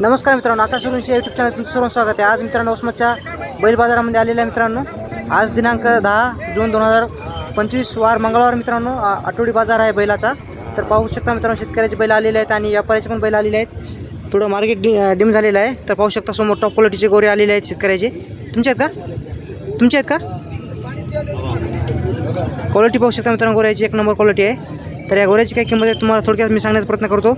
नमस्कार मित्रांनो आकाश सुरुंशी YouTube channel तुमचं सर्व स्वागत आहे. आज मित्रांनो उस्मतच्या बैल बाजारामध्ये आलेलं आहे मित्रांनो. आज दिनांक दहा जून दोन हजार पंचवीस वार मंगळवार मित्रांनो आठवडी बाजार आहे बैलाचा. तर पाहू शकता मित्रांनो शेतकऱ्याचे बैल आलेले आहेत आणि व्यापाऱ्याचे पण बैल आलेले आहेत. थोडं मार्केट डि डिम झालेलं आहे. तर पाहू शकता समोर टॉप क्वालिटीचे गोरे आलेले आहेत शेतकऱ्याचे. तुमचे आहेत का? तुमचे आहेत का? क्वालिटी पाहू शकता मित्रांनो गोऱ्याची एक नंबर क्वालिटी आहे. तर या गोऱ्याची काय किंमत आहे तुम्हाला थोडक्यात मी सांगण्याचा प्रयत्न करतो.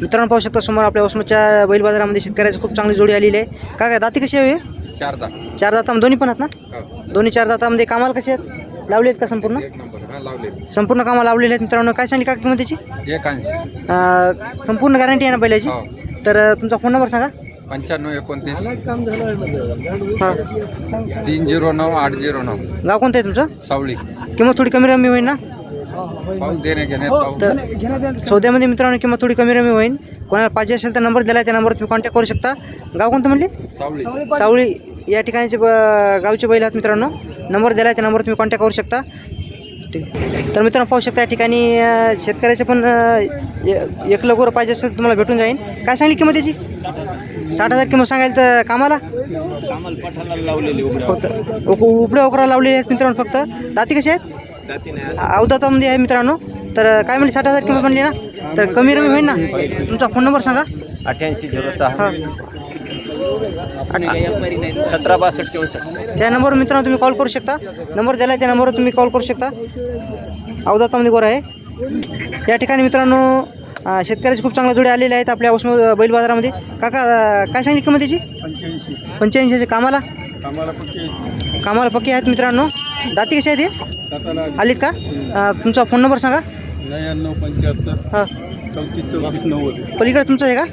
मित्रांनो पाहू शकता समोर आपल्या उस्माच्या बैल बाजारामध्ये शेतकऱ्याची खूप चांगली जोडी आलेली आहे. काय काय दाती कशी आहे? हे? चार दहा चार दातामध्ये दोन्ही पण आहेत ना? हो. दोन्ही चार दातामध्ये कामाला कसे आहेत? लावले आहेत का संपूर्ण? संपूर्ण कामाला लावलेले आहेत मित्रांनो. काय सांगली का किंमत त्याची संपूर्ण गॅरंटी आहे ना बैलाची? हो. तर तुमचा फोन नंबर सांगा. पंच्याण्णव एकोणतीस. हां. तीन झिरो नऊ आठ झिरो नऊ. गाव कोणतं आहे तुमचं? सावळी किंमत थोडी कमी रमी होईल ना? देणे घेण्यात तर सौद्यामध्ये मित्रांनो किंमत थोडी कमी रमी होईल कोणाला पाहिजे असेल तर नंबर दिला आहे त्या नंबरवर तुम्ही कॉन्टॅक्ट करू शकता. गाव कोणतं म्हणले? सावळी सावळी या ठिकाणचे ब- गावचे बैल आहेत मित्रांनो. नंबर दिला आहे त्या नंबरवर तुम्ही कॉन्टॅक्ट करू शकता. ठीक. तर मित्रांनो पाहू शकता या ठिकाणी अं, शेतकऱ्याचे पण अं, ए- एक लगोर पाहिजे असेल तर तुम्हाला भेटून जाईल काय सांगली किंमत त्याची? साठ हजार किंमत सांगायला तर कामाला? फक्त उपडे ओकरा लावलेले आहेत मित्रांनो फक्त. दाती कसे आहेत? अवदातामध्ये आहे मित्रांनो. तर काय म्हणली साठ हजार किंमत म्हणली ना? तर कमी रमी होईल ना? तुमचा फोन नंबर सांगा. अठ्याऐंशी झिरो सहा. हां. सतरा बासष्ट चौसष्ट. त्या नंबरवर मित्रांनो तुम्ही कॉल करू शकता. नंबर दिला त्या नंबरवर तुम्ही कॉल करू शकता. अवदातामध्ये गोर आहे. या ठिकाणी मित्रांनो शेतकऱ्याचे खूप चांगल्या जोडे आलेले आहेत आपल्या उस्म बैल बाजारामध्ये. काका काय सांगितली किंमत त्याची पंच्याऐंशीचे. कामाला? कामाला पक्के आहेत मित्रांनो. दाती कशी आहेत हे? आलीत का? तुमचा फोन नंबर सांगा. नव्याण्णव पंच्याहत्तर. हां. चौतीस चौतीस नव्वद. पलीकडे तुमचं आहे का?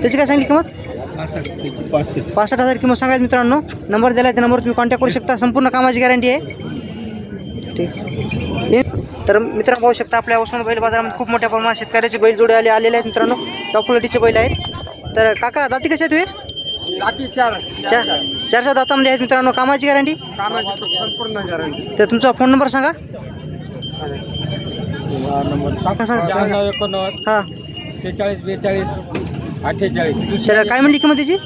त्याची काय सांगली किंमत? पासष्ट हजार किंमत सांगायचं मित्रांनो. नंबर दिला आहे त्या नंबरवर तुम्ही कॉन्टॅक्ट करू शकता. संपूर्ण कामाची गॅरंटी आहे. ठीक. तर मित्रांनो पाहू शकता आपल्या उस्मान बैल बाजारामध्ये खूप मोठ्या प्रमाणात शेतकऱ्याचे बैल जोडे आले आलेले आहेत मित्रांनो. टॉप क्वालिटीचे बैल आहेत. तर काका दाती कसे आहेत चार. चार चारशे दातामध्ये आहेत मित्रांनो. कामाची गॅरंटी कामाची संपूर्ण गॅरंटी तर तुमचा फोन नंबर. सांगा एकोणनव्वद. हां. शेहेचाळीस बेचाळीस अठ्ठेचाळीस. तर काय म्हणली किंमत त्याची?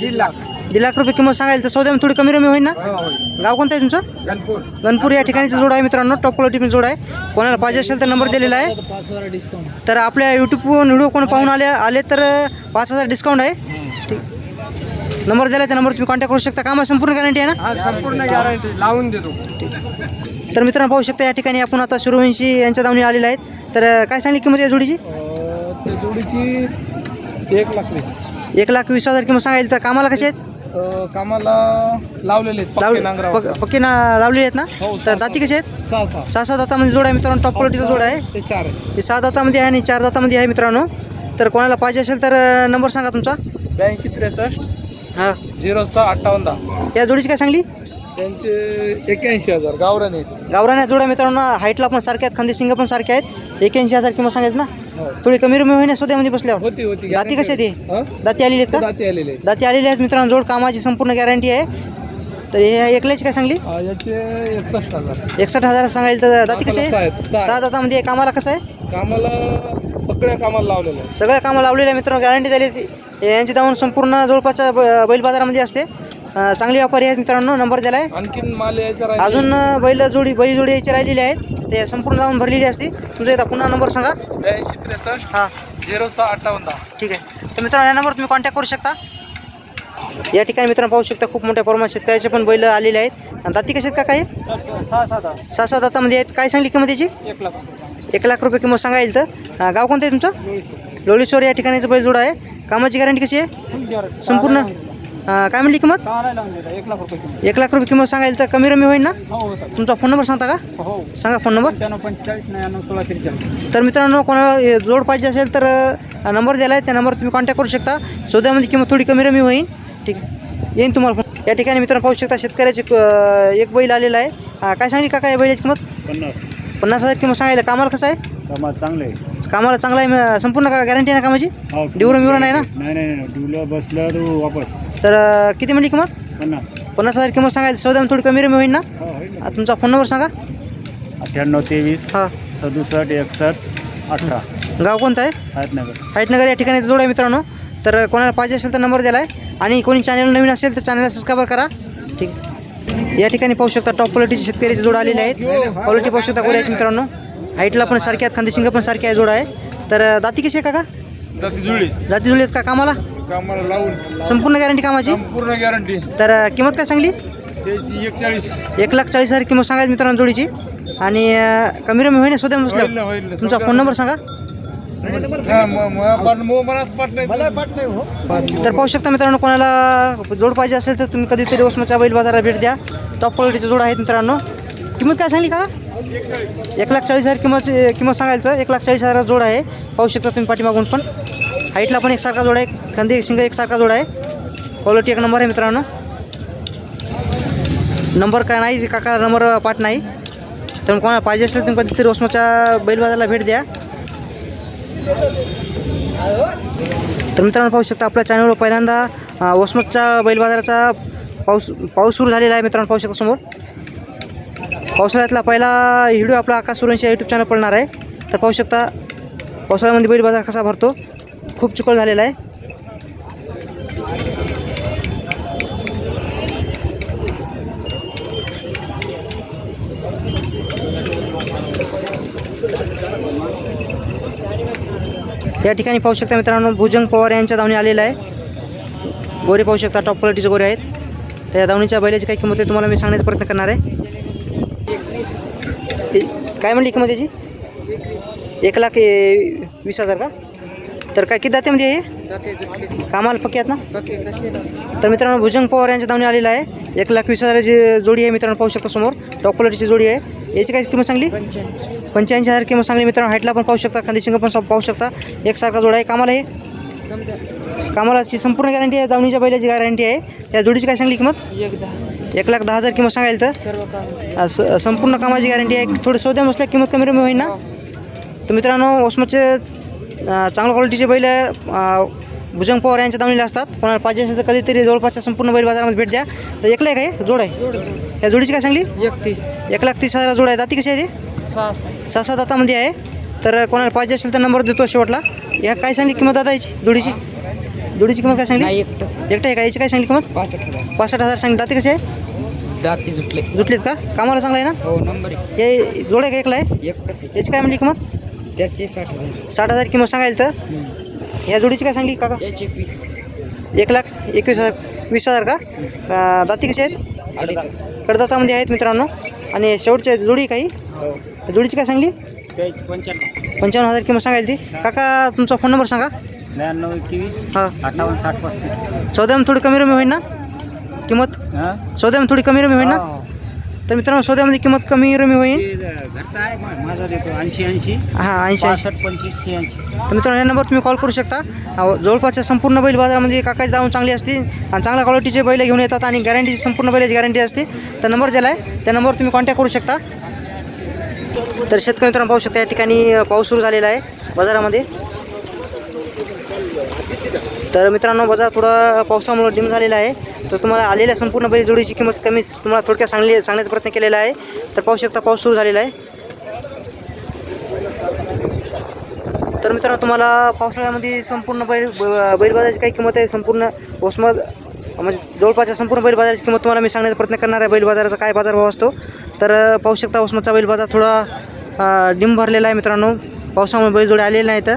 दीड लाख. दीड लाख रुपये किंमत सांगायला तर सौद्यामध्ये थोडी कमी रमी होईल ना? गाव कोणतं आहे तुमचं? गणपूर. गणपूर या ठिकाणीचा जोड आहे मित्रांनो टॉप क्वालिटी जोड आहे. कोणाला पाहिजे असेल तर नंबर दिलेला आहे. पाच हजार डिस्काउंट तर आपल्या यूट्यूबवरून व्हिडिओ कोण पाहून आले आले तर पाच हजार डिस्काउंट आहे. ठीक. नंबर दिला त्या नंबर तुम्ही कॉन्टॅक्ट करू शकता. कामा संपूर्ण गॅरंटी आहे ना? संपूर्ण गॅरंटी लावून देतो. तर मित्रांनो पाहू शकता या ठिकाणी आपण आता सूर्यवंशी यांच्या दावणी आलेले आहेत. तर काय सांगली किंमत या जोडीची? जोडीची एक लाख वीस. एक लाख वीस हजार किंमत सांगायला तर कामाला कसे आहेत? अं, कामाला लावलेले आहेत पक्के नांगरावर. पक्के ना लावलेले आहेत ना? हो, तर सहा- दाती कसे आहेत? सहा सहा सहा सात दातामध्ये जोड आहे मित्रांनो टॉप क्वालिटीचा जोड आहे. ते चार आहे. ते सहा दातामध्ये आहे आणि चार दातामध्ये आहे मित्रांनो. तर कोणाला पाहिजे असेल तर नंबर सांगा तुमचा. ब्याऐंशी त्रेसष्ट हां. झिरो सहा अठ्ठावन्न दहा. या जोडीची काय सांगली? त्यांचे एक्याऐंशी हजार गावरान आहेत. गावराने जोड्या मित्रांनो. हाईटला पण सारखे आहेत खांदे सिंग पण सारखे आहेत. एक्याऐंशी हजार किंमत सांगायचं ना? हो. थोडी कमी रमी होईना स्वतःमध्ये बसल्यावर. होती होती. दाती कशी हा? दाती आलेली आहेत का? दाती आलेले आहेत. दाती आलेली आहेत मित्रांनो जोड कामाची संपूर्ण गॅरंटी आहे. तर हे एकल्याची काय सांगली? एकसष्ट हजार. एकसष्ट हजार सांगायला तर दाती कशी आहे? सहा दातामध्ये आहे. कामाला कसं आहे? कामाला सगळ्या कामाला लावलेलं आहे. सगळ्या कामाला लावलेलं आहे मित्रांनो गॅरंटी झाली यांची दावून संपूर्ण जवळपासच्या ब- बैल बाजारामध्ये असते. चांगले व्यापारी आहेत मित्रांनो नंबर दिला आहे आणखीन माल यायचा. अजून बैल जोडी बैल जोडी यायची राहिलेली आहेत. ते संपूर्ण जाऊन भरलेली असते. तुमचा एकदा पुन्हा नंबर सांगा. ब्याऐंशी त्रेसष्ट हां. झिरो सहा अठ्ठावन्न दहा. ठीक आहे. तर मित्रांनो या नंबर तुम्ही कॉन्टॅक्ट करू शकता. या ठिकाणी मित्रांनो पाहू शकता खूप मोठ्या प्रमाणात शेतकऱ्याचे पण बैल आलेले आहेत. आणि दाती कसे आहेत का काही? सहा सात सहा सात दातामध्ये आहेत. काय सांगली किंमत त्याची एक लाख एक लाख रुपये किंमत सांगा येईल तर. गाव कोणतं आहे तुमचं? लोळीश्वर या ठिकाणीचं बैल जोड आहे. कामाची गॅरंटी कशी आहे? संपूर्ण? काय म्हणली किंमत? एक लाख रुपये एक लाख रुपये किंमत सांगायला तर कमी रमी होईल ना? हो होतात तुमचा फोन नंबर सांगता का? हो सांगा फोन नंबर पंच्याण्णव पंचेचाळीस नव्याण्णव सोळा त्रेचाळीस. तर मित्रांनो कोणाला हे जोड पाहिजे असेल तर नंबर दिला आहे. त्या नंबर तुम्ही कॉन्टॅक्ट करू शकता. सौद्यामध्ये किंमत थोडी कमी रमी होईल ठीक आहे. येईन तुम्हाला फोन या ठिकाणी मित्रांनो पाहू शकता शेतकऱ्याचे एक बैल आलेला आहे. काय सांगली का काय बैलाची किंमत? पन्नास. पन्नास हजार किंमत सांगायला कामाला कसं आहे? कामात चांगलं आहे. कामाला चांगला आहे म- संपूर्ण का गॅरंटी आहे ना कामाची? हो बिवरं नाही ना? नाही नाही नाही डिवलं बसलं तर वापस. तर अ, किती म्हणली किंमत? पन्नास. पन्नास हजार किंमत सांगायला सौद्यामध्ये थोडी कमी रमी होईल ना? हो होईल तुमचा फोन नंबर सांगा. अठ्ठ्याण्णव तेवीस हां. सदुसष्ट एकसष्ट अठरा. गाव कोणतं आहे? हयातनगर हयतनगर या ठिकाणी जोड आहे मित्रांनो. तर कोणाला पाहिजे असेल तर नंबर दिला आहे. आणि कोणी चॅनल नवीन असेल तर चॅनलला सबस्क्राईब करा. ठीक. आहे या ठिकाणी पाहू शकता टॉप क्वालिटीचे शेतकऱ्याचे जोड आलेले आहेत. क्वालिटी पाहू शकता गोऱ्याचे मित्रांनो. हाईटला पण सारखे आहेत खांदेशिंग पण सारखे आहे जोड आहे. तर दाती कशी आहे काका? जुळी. जाती जुळली आहेत का? कामाला? कामाला लावून. संपूर्ण गॅरंटी कामाची? पूर्ण गॅरंटी तर किंमत काय सांगली? एक लाख चाळीस हजार किंमत सांगायची मित्रांनो जोडीची. आणि कमी रमी स्वतः होईल तुमचा फोन नंबर सांगा. तर पाहू शकता मित्रांनो कोणाला जोड पाहिजे असेल तर तुम्ही कधीतरी ओसमाच्या बैल बाजाराला भेट द्या. टॉप क्वालिटीचे जोड आहेत मित्रांनो. किंमत काय सांगली का एक लाख चाळीस हजार किंमत किंमत सांगायला तर एक लाख चाळीस हजार जोड आहे. पाहू शकता तुम्ही पाठीमागून पण. हाईटला पण एकसारखा जोड आहे. खांदी शिंग एकसारखा जोड आहे. क्वालिटी एक नंबर आहे मित्रांनो. नंबर काय नाही काका नंबर पाठ नाही. तर कोणाला पाहिजे असेल तुम्ही कधीतरी ओसमाच्या बैल बाजाराला भेट द्या. तर मित्रांनो पाहू शकता आपल्या चॅनलवर पहिल्यांदा वसमतच्या बैल बाजाराचा पाऊस पाऊस सुरू झालेला आहे मित्रांनो पाहू शकता समोर. पावसाळ्यातला पहिला व्हिडिओ आपला आकाश सुरेंशी यूट्यूब चॅनल पडणार आहे. तर पाहू शकता पावसाळ्यामध्ये बैल बाजार कसा भरतो खूप चिखल झालेला आहे. या ठिकाणी पाहू शकता मित्रांनो भुजंग पवार यांच्या धावणी आलेला आहे. गोरे पाहू शकता टॉप क्वालिटीचे गोरे आहेत. तर या धावणीच्या बैलाची काय किंमत आहे तुम्हाला मी सांगण्याचा प्रयत्न करणार आहे. काय म्हणली किंमत याची? एक लाख वीस हजार का? तर काय किती जाते म्हणजे हे? कामाला पक्की आहेत ना? तर मित्रांनो भुजंग पवार यांच्या धावणी आलेला आहे. एक लाख वीस हजाराची जोडी आहे मित्रांनो पाहू शकता समोर. टॉप क्वालिटीची जोडी आहे. याची काय किंमत सांगली? पंच्याऐंशी हजार किंमत सांगली मित्रांनो. हाईटला पण पाहू शकता खांदेशिंग पण पाहू शकता. एकसारखा जोडा आहे कामाला हे. कामालाची संपूर्ण गॅरंटी आहे. दावणीच्या बैलाची गॅरंटी आहे. त्या जोडीची काय सांगली किंमत? एक लाख दहा हजार किंमत सांगायला तर. संपूर्ण कामाची गॅरंटी आहे. थोडी सौद्या बसल्या किंमत कमी कमी होईल ना? तर मित्रांनो ओसमतचे अ, चांगल्या क्वालिटीचे बैल भुजंग पवार यांच्या दावणीला असतात. कोणाला पाहिजे असेल तर कधीतरी जवळपासच्या संपूर्ण बैल बाजारामध्ये भेट द्या. तर एकला आहे काय जोड आहे. या जोडीची काय सांगली? एकतीस. एक लाख तीस हजार जोड आहे दाती कशी आहे ती सहा सहा. सात दातामध्ये आहे. तर कोणाला पाहिजे असेल तर नंबर देतो शेवटला या काय सांगली किंमत दादा याची? जोडीची? जोडीची किंमत काय सांगली? एकटा आहे का? याची काय सांगली किंमत? पासष्ट हजार. पासष्ट हजार सांगली. दाती कशी आहे? दाती जुटले. जुटलीत का? कामाला चांगला आहे ना? हो नंबर हे जोड आहे का एकला आहे? एकटंच आहे. याची काय म्हणली किंमत? त्याचे साठ हजार. साठ हजार किंमत सांगायला तर? ह्या जोडीची काय सांगली काका? त्याचे एकवीस एक लाख एकवीस हजार वीस हजार का? अं, दाती कशी आहेत? अडीच कडदातामध्ये आहेत मित्रांनो. आणि शेवटच्या जोडी काही? त्या जोडीची काय सांगली? पंच्याण्णव. पंचावन्न हजार किंमत सांगायला ती. काका तुमचा फोन नंबर सांगा. ब्याण्णव एकवीस हां. अठ्ठावन्न साठ पस्तीस. सौद्यामध्ये थोडी कमी रमी होईल ना? किंमत? हां? सौद्यामध्ये थोडी कमी रमी होईल ना? तर मित्रांनो सौद्यामध्ये किंमत कमी रमी होईल? ऐंशी ऐंशी. हां ऐंशी ऐंशी. तर मित्रांनो या नंबर तुम्ही कॉल करू शकता. अहो, जवळपासच्या संपूर्ण बैल बाजारामध्ये काकाची दावून चांगली असते आणि चांगल्या क्वालिटीचे बैल घेऊन येतात आणि गॅरंटीची संपूर्ण बैलाची गॅरंटी असते. तर नंबर दिला आहे त्या नंबरवर तुम्ही कॉन्टॅक्ट करू शकता. तर शेतकरी मित्रांनो पाहू शकता या ठिकाणी अ, पाऊस सुरू झालेला आहे बाजारामध्ये. तर मित्रांनो बाजार थोडा पावसामुळे डिम झालेला आहे. तर तुम्हाला आलेल्या संपूर्ण बैल जोडीची किंमत कमी तुम्हाला थोडक्यात सांगली सांगण्याचा प्रयत्न केलेला आहे. तर पाहू शकता पाऊस सुरू झालेला आहे. तर मित्रांनो तुम्हाला पावसाळ्यामध्ये संपूर्ण बैल ब- बैल बाजाराची काय किंमत आहे संपूर्ण ओसमत म्हणजे जवळपासच्या संपूर्ण बैल बाजाराची किंमत तुम्हाला मी सांगण्याचा प्रयत्न करणार आहे. बैल बाजाराचा काय बाजारभाव असतो. तर पाहू शकता ओसमतचा बैल बाजार थोडा डिम भरलेला आहे मित्रांनो. पावसामुळे बैलजोडे आलेले नाहीत.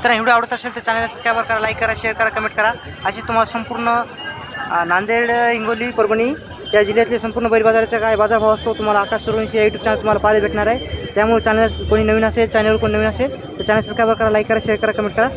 मित्रांनो व्हिडिओ आवडत असेल तर चॅनलला सबस्क्राईब करा लाईक करा शेअर करा कमेंट करा. अशी तुम्हाला संपूर्ण नांदेड हिंगोली परभणी या जिल्ह्यातले संपूर्ण बैल बाजाराचा काय बाजारभाव असतो तुम्हाला आकाश सुरवंशी या यूट्यूब चॅनल तुम्हाला पाहायला भेटणार आहे. त्यामुळे चॅनल कोणी नवीन असेल चॅनलवर कोणी नवीन असेल तर चॅनल सबस्क्राईब करा लाईक करा शेअर करा कमेंट करा.